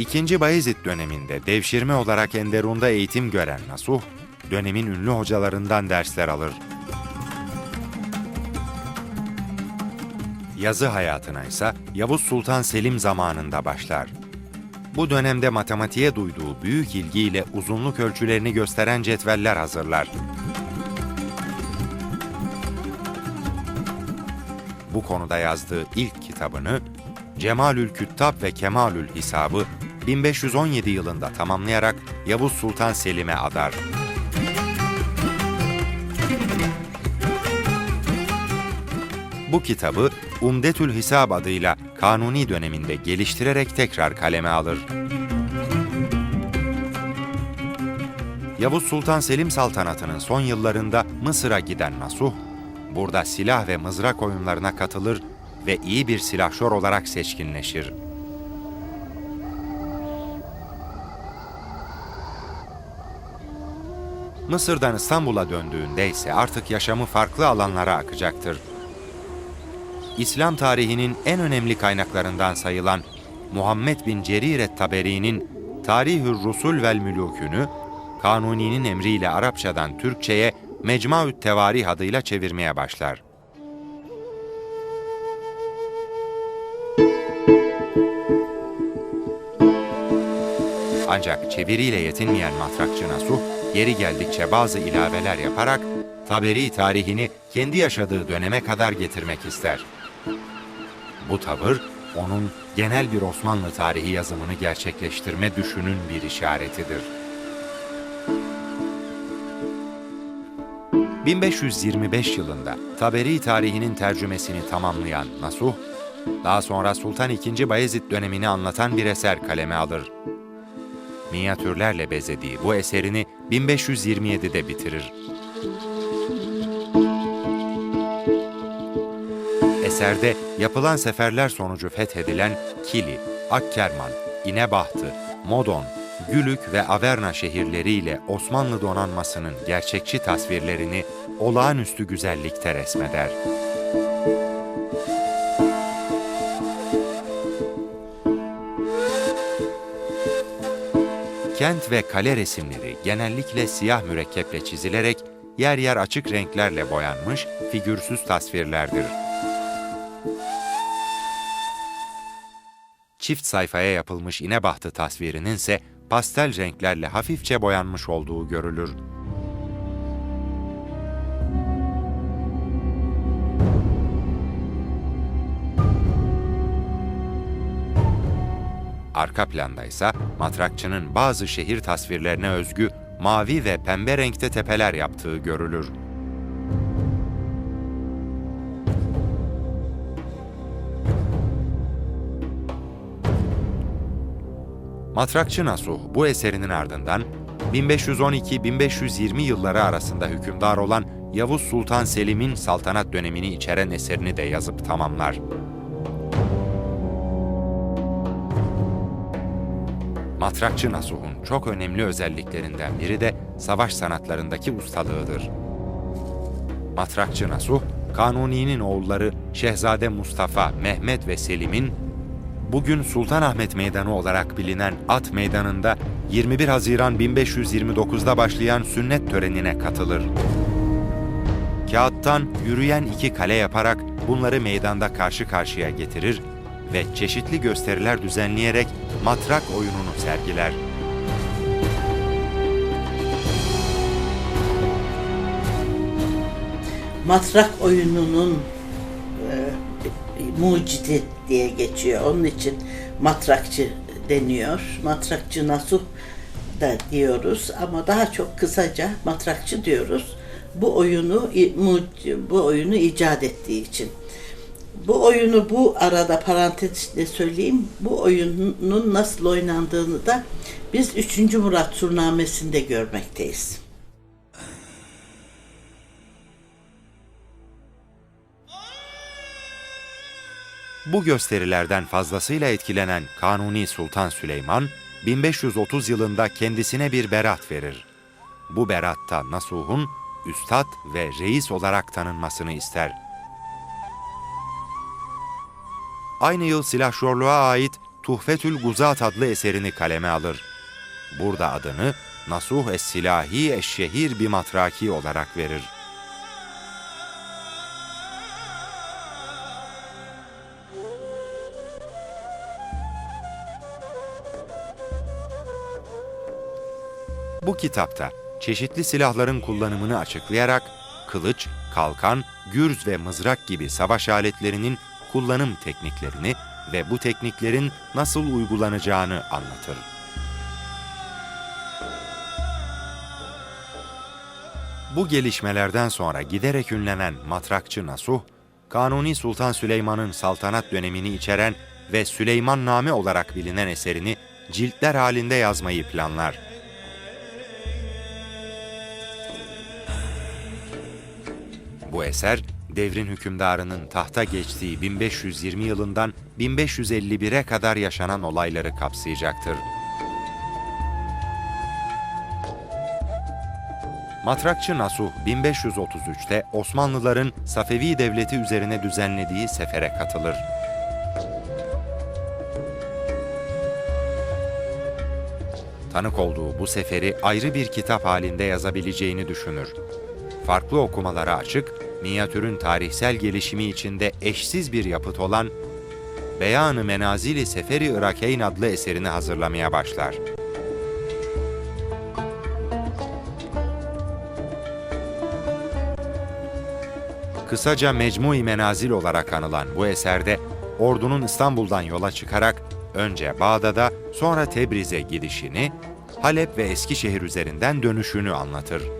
İkinci Bayezid döneminde devşirme olarak Enderun'da eğitim gören Nasuh, dönemin ünlü hocalarından dersler alır. Yazı hayatına ise Yavuz Sultan Selim zamanında başlar. Bu dönemde matematiğe duyduğu büyük ilgiyle uzunluk ölçülerini gösteren cetveller hazırlar. Bu konuda yazdığı ilk kitabını Cemalül Küttab ve Kemalül Hisabı 1517 yılında tamamlayarak Yavuz Sultan Selim'e adar. Bu kitabı Umdetül Hisab adıyla Kanuni döneminde geliştirerek tekrar kaleme alır. Yavuz Sultan Selim saltanatının son yıllarında Mısır'a giden Nasuh, burada silah ve mızrak oyunlarına katılır ve iyi bir silahşor olarak seçkinleşir. Mısır'dan İstanbul'a döndüğünde ise artık yaşamı farklı alanlara akacaktır. İslam tarihinin en önemli kaynaklarından sayılan Muhammed bin Cerir et-Taberi'nin Tarihür Rusul vel Mülûkünü, Kanuni'nin emriyle Arapçadan Türkçe'ye Mecmuaü't Tevarih adıyla çevirmeye başlar. Ancak çeviriyle yetinmeyen matrakçı Nasuh, yeri geldikçe bazı ilaveler yaparak Taberi tarihini kendi yaşadığı döneme kadar getirmek ister. Bu tavır, onun genel bir Osmanlı tarihi yazımını gerçekleştirme düşünün bir işaretidir. 1525 yılında Taberi tarihinin tercümesini tamamlayan Nasuh, daha sonra Sultan II. Bayezid dönemini anlatan bir eser kaleme alır. Minyatürlerle bezediği bu eserini 1527'de bitirir. Eserde yapılan seferler sonucu fethedilen Kili, Akkerman, İnebahtı, Modon, Gülük ve Averna şehirleriyle Osmanlı donanmasının gerçekçi tasvirlerini olağanüstü güzellikte resmeder. Kent ve kale resimleri genellikle siyah mürekkeple çizilerek yer yer açık renklerle boyanmış figürsüz tasvirlerdir. Çift sayfaya yapılmış inebahtı tasvirinin ise pastel renklerle hafifçe boyanmış olduğu görülür. Arka planda ise matrakçının bazı şehir tasvirlerine özgü mavi ve pembe renkte tepeler yaptığı görülür. Matrakçı Nasuh bu eserinin ardından 1512-1520 yılları arasında hükümdar olan Yavuz Sultan Selim'in saltanat dönemini içeren eserini de yazıp tamamlar. Matrakçı Nasuh'un çok önemli özelliklerinden biri de savaş sanatlarındaki ustalığıdır. Matrakçı Nasuh, Kanuni'nin oğulları Şehzade Mustafa, Mehmet ve Selim'in bugün Sultanahmet Meydanı olarak bilinen At Meydanı'nda 21 Haziran 1529'da başlayan sünnet törenine katılır. Kağıttan yürüyen iki kale yaparak bunları meydanda karşı karşıya getirir ve çeşitli gösteriler düzenleyerek matrak oyununu sergiler. matrak oyununun e, mucidi diye geçiyor. Onun için matrakçı deniyor. Matrakçı Nasuh da diyoruz ama daha çok kısaca matrakçı diyoruz. Bu oyunu bu oyunu icat ettiği için. Bu oyunu bu arada parantez içinde söyleyeyim. Bu oyunun nasıl oynandığını da biz 3. Murat Surnamesi'nde görmekteyiz. Bu gösterilerden fazlasıyla etkilenen Kanuni Sultan Süleyman, 1530 yılında kendisine bir berat verir. Bu beratta Nasuh'un üstad ve reis olarak tanınmasını ister. Aynı yıl silahşorluğa ait Tuhfetül Guzat adlı eserini kaleme alır. Burada adını Nasuh Es-Silahi Eşşehir bir matraki olarak verir. Bu kitapta çeşitli silahların kullanımını açıklayarak kılıç, kalkan, gürz ve mızrak gibi savaş aletlerinin kullanım tekniklerini ve bu tekniklerin nasıl uygulanacağını anlatır. Bu gelişmelerden sonra giderek ünlenen matrakçı Nasuh, Kanuni Sultan Süleyman'ın saltanat dönemini içeren ve Süleymanname olarak bilinen eserini ciltler halinde yazmayı planlar. Bu eser, devrin hükümdarının tahta geçtiği 1520 yılından 1551'e kadar yaşanan olayları kapsayacaktır. Matrakçı Nasuh 1533'te Osmanlıların Safevi Devleti üzerine düzenlediği sefere katılır. Tanık olduğu bu seferi ayrı bir kitap halinde yazabileceğini düşünür. Farklı okumalara açık, minyatürün tarihsel gelişimi içinde eşsiz bir yapıt olan Beyan-ı Menazili Seferi Irakeyn adlı eserini hazırlamaya başlar. Kısaca Mecmu-i Menazil olarak anılan bu eserde ordunun İstanbul'dan yola çıkarak önce Bağdat'a sonra Tebriz'e gidişini, Halep ve Eskişehir üzerinden dönüşünü anlatır.